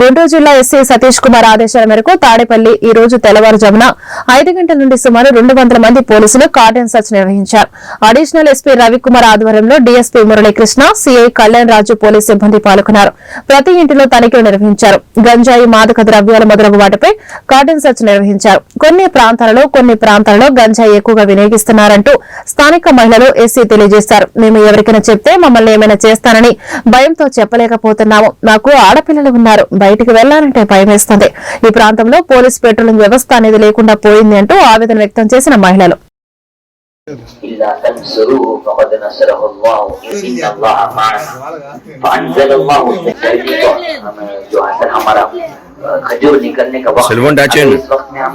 గుంటూరు జిల్లా ఎస్సీ సతీష్ కుమార్ ఆదేశాల మేరకు తాడేపల్లి ఈ రోజు తెల్లవారుజామున ఐదు గంటల నుండి సుమారు రెండు వందల మంది పోలీసులు కార్డన్ సర్చ్ నిర్వహించారు. అడిషనల్ ఎస్పీ రవికుమార్ ఆధ్వర్యంలో DSP Muralikrishna CI Kalyan Raju police సిబ్బంది పాల్గొన్నారు. ప్రతి ఇంటిలో తనిఖీలు నిర్వహించారు. గంజాయి మాదక ద్రవ్యాలు మొదలగు వాటిపై కార్డన్ సర్చ్ నిర్వహించారు. కొన్ని ప్రాంతాలలో కొన్ని ప్రాంతాలలో గంజాయి ఎక్కువగా వినియోగిస్తున్నారంటూ స్థానిక మహిళలు ఎస్సీ తెలియజేశారు. మేము ఎవరికైనా చెప్తే మమ్మల్ని ఏమైనా చేస్తానని భయంతో చెప్పలేకపోతున్నాము. నాకు ఆడపిల్లలు ఉన్నారు. బయటికి వెళ్లాలంటే భయం వేస్తుంది ఈ ప్రాంతంలో పోలీస్ పెట్రోలింగ్ వ్యవస్థ అనేది లేకుండా పోయింది అంటూ ఆవేదన వ్యక్తం చేసిన మహిళలు إلا تنصروه فقد نصره الله إن الله معنا فأنزل الله السكينة हमें जो अंदर हमारा अ, खजूर निकलने का वक्त सिल्वन डाचे अगर में। इस वक्त में हम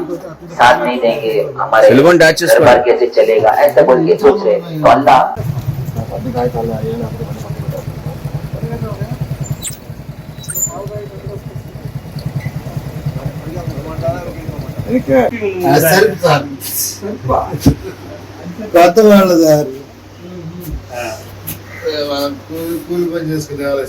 साथ नहीं देंगे हमारे सिल्वन डाचेस दरबार में। कैसे चलेगा ऐसा बोल के सोच रहे हैं। तो अल्लाह కొత్త వాళ్ళు సార్ కూలి పని చేసుకునే వాళ్ళు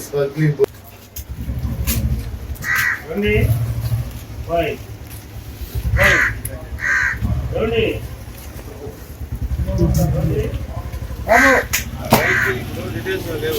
లేవు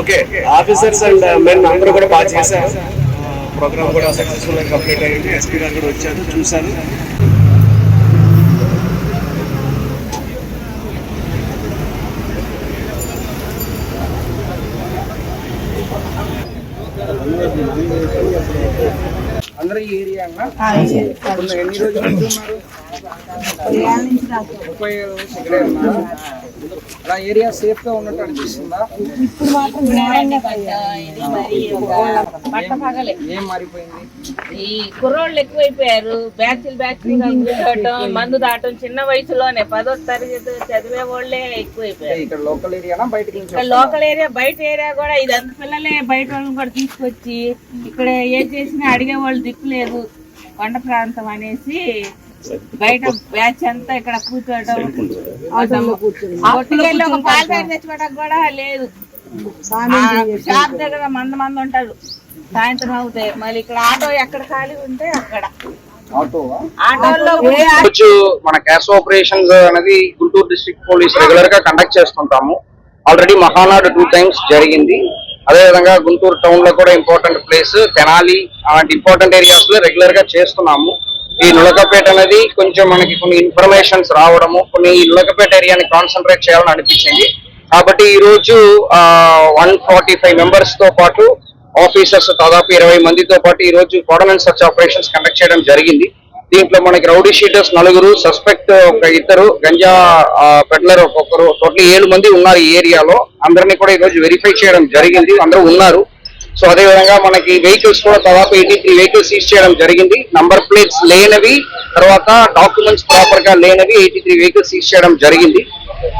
ఓకే ఆఫీసర్స్ అండ్ మెన్ అందరూ కూడా బాగా చేశారు. ప్రోగ్రామ్ కూడా సక్సెస్ఫుల్గా కంప్లీట్ అయ్యింది ఎస్పీ గారు కూడా వచ్చారు చూశారు. అందరూ ఈ ఏరియా ఎన్ని రోజులు ముప్పై ఉన్నారు అలా ఏరియా సేఫ్గా ఉన్నట్టు అనిపిస్తుందా? బట్ట పగలే. ఏం మారిపోయింది? ఈ కుర్రోళ్ళు ఎక్కువైపోయారు. బ్యాచ్లు కూర్చోవటం మందు దాటం చిన్న వయసులోనే పదో తరగతి చదివే వాళ్ళే ఎక్కువైపోయారు. ఇక్కడ లోకల్ బయటకి ఇక్కడ లోకల్ ఏరియా బయట ఏరియా కూడా ఇదంతా పిల్లలే బయట వాళ్ళని కూడా తీసుకొచ్చి ఇక్కడ ఏ చేసినా అడిగే వాళ్ళు దిక్కు లేదు. కొండ ప్రాంతం అనేసి బయట బ్యాచ్ అంతా ఇక్కడ కూర్చోవడం కొట్టుకెళ్ళి ఒక పాల ప్యాకెట్ తెచ్చుకోవడానికి కూడా లేదు. షాప్ దగ్గర మంద మంది ఉంటారు. సాయంత్రం అవుతాయి. మళ్ళీ ఇక్కడ ఆటో ఎక్కడ ఖాళీ ఉంటే అక్కడ. మన క్యాష్ ఆపరేషన్స్ అనేది గుంటూరు డిస్ట్రిక్ట్ పోలీస్ రెగ్యులర్గా కండక్ట్ చేస్తుంటాము. ఆల్రెడీ మహానాడు టూ టైమ్స్ జరిగింది. అదేవిధంగా గుంటూరు టౌన్లో కూడా ఇంపార్టెంట్ ప్లేస్ తెనాలి అలాంటి ఇంపార్టెంట్ ఏరియాస్లో రెగ్యులర్గా చేస్తున్నాము. ఈ నులకపేట అనేది కొంచెం మనకి కొన్ని ఇన్ఫర్మేషన్స్ రావడము కొన్ని ఈ నులకపేట ఏరియాని కాన్సన్ట్రేట్ చేయాలని అనిపించింది. కాబట్టి ఈ రోజు వన్ ఫార్టీ ఫైవ్ మెంబర్స్తో పాటు ఆఫీసర్స్ దాదాపు ఇరవై మందితో పాటు ఈ రోజు కోడనెంట్ సర్చ్ ఆపరేషన్స్ కండక్ట్ చేయడం జరిగింది. దీంట్లో మనకి రౌడీ షీటర్స్ నలుగురు సస్పెక్ట్ ఒక ఇద్దరు గంజా పెడ్లర్ ఒక్కొక్కరు టోటల్ ఏడు మంది ఉన్నారు ఈ ఏరియాలో అందరినీ కూడా ఈ రోజు వెరిఫై చేయడం జరిగింది. అందరూ ఉన్నారు. సో అదే విధంగా మనకి వెహికల్స్ కూడా దాదాపు ఎయిటీ త్రీ వెహికల్స్ సీజ్ చేయడం జరిగింది. నంబర్ ప్లేట్స్ లేనవి తర్వాత డాక్యుమెంట్స్ ప్రాపర్గా లేనవి ఎయిటీ త్రీ వెహికల్స్ సీజ్ చేయడం జరిగింది.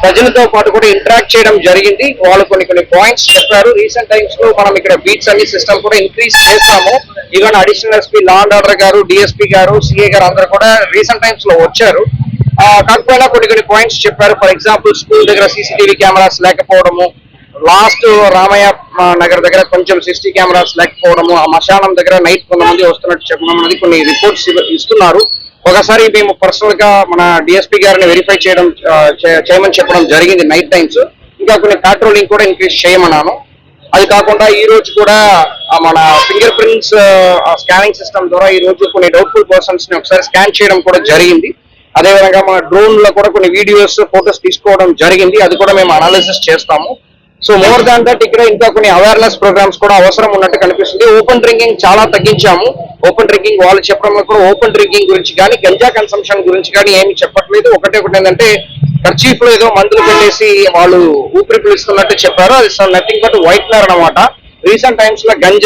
ప్రజలతో పాటు కూడా ఇంటరాక్ట్ చేయడం జరిగింది. వాళ్ళు కొన్ని కొన్ని పాయింట్స్ చెప్పారు. రీసెంట్ టైమ్స్లో మనం ఇక్కడ బీట్స్ అన్ని సిస్టమ్ కూడా ఇంక్రీజ్ చేస్తాము even additional SP law and order గారు డిఎస్పీ గారు సిఏ గారు అందరూ కూడా రీసెంట్ టైమ్స్లో వచ్చారు. కాకపోయినా కొన్ని కొన్ని పాయింట్స్ చెప్పారు. ఫర్ ఎగ్జాంపుల్ స్కూల్ దగ్గర సీసీటీవీ కెమెరాస్ లేకపోవడము లాస్ట్ రామయ్య నగర్ దగ్గర కొంచెం సిసి కెమెరాస్ లేకపోవడము ఆ మశానం దగ్గర నైట్ కొంతమంది వస్తున్నట్టు చెప్పడం అనేది కొన్ని రిపోర్ట్స్ ఇస్తున్నారు. ఒకసారి మేము పర్సనల్గా మన డిఎస్పీ గారిని వెరిఫై చేయడం చేయమని చెప్పడం జరిగింది నైట్ టైమ్స్. ఇంకా కొన్ని పెట్రోలింగ్ కూడా ఇంక్రీజ్ చేయమన్నాను. అది కాకుండా ఈ రోజు కూడా మన ఫింగర్ ప్రింట్స్ స్కానింగ్ సిస్టమ్ ద్వారా ఈ రోజు కొన్ని డౌట్ఫుల్ పర్సన్స్ని ఒకసారి స్కాన్ చేయడం కూడా జరిగింది. అదేవిధంగా మన డ్రోన్లో కూడా కొన్ని వీడియోస్ ఫొటోస్ తీసుకోవడం జరిగింది. అది కూడా మేము అనాలిసిస్ చేస్తాము. సో మోర్ దాన్ దట్ ఇక్కడ ఇంకా కొన్ని అవేర్నెస్ ప్రోగ్రామ్స్ కూడా అవసరం ఉన్నట్టు కనిపిస్తుంది. ఓపెన్ డ్రింకింగ్ చాలా తగ్గించాము. ఓపెన్ డ్రింకింగ్ వాళ్ళు చెప్పడంలో కూడా ఓపెన్ డ్రింకింగ్ గురించి కానీ గంజా కన్సంప్షన్ గురించి కానీ ఏమి చెప్పట్లేదు. ఒకటే ఒకటి ఏంటంటే ఖర్చీఫ్లో ఏదో మందులు పెట్టేసి వాళ్ళు ఊపిరి పీలుస్తున్నట్టు చెప్పారు. అది నథింగ్ బట్ వైట్నర్ అన్నమాట. రీసెంట్ టైమ్స్లో గంజా